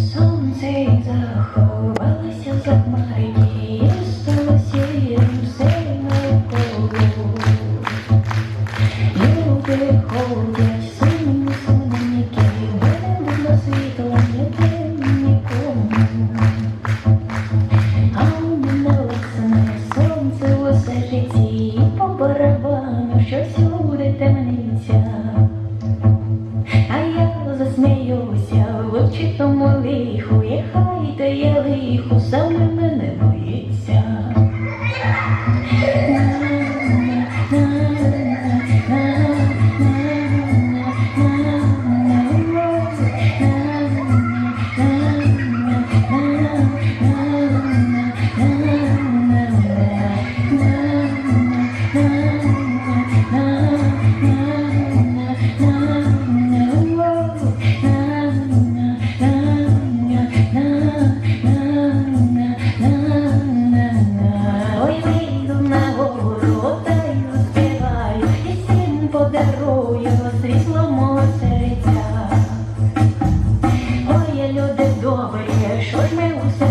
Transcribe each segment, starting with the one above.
Сонце заховалося за хмарки, і стало сірим все навколо.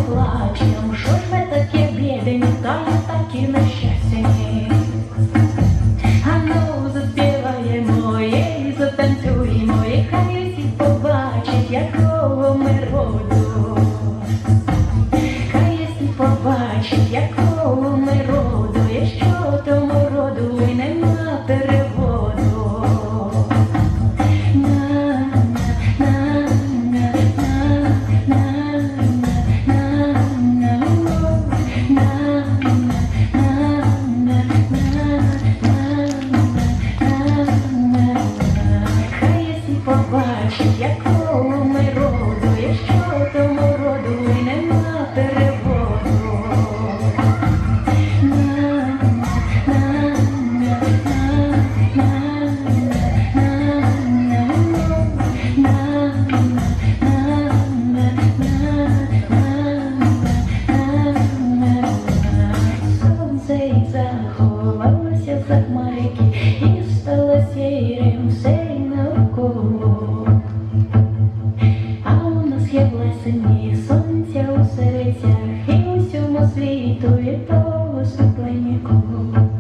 Плачем, що ж ми таке бідень, та такі нещасні. А ну затанцюємо, хай всі побачить, якого ми роду. Хай всі побачить, якого ми роду, якого ми роду, і що тому роду і нема переводу. Сонце заховалося за хмарки, і сині сонця у серцях і усьому світу і того світла нікого.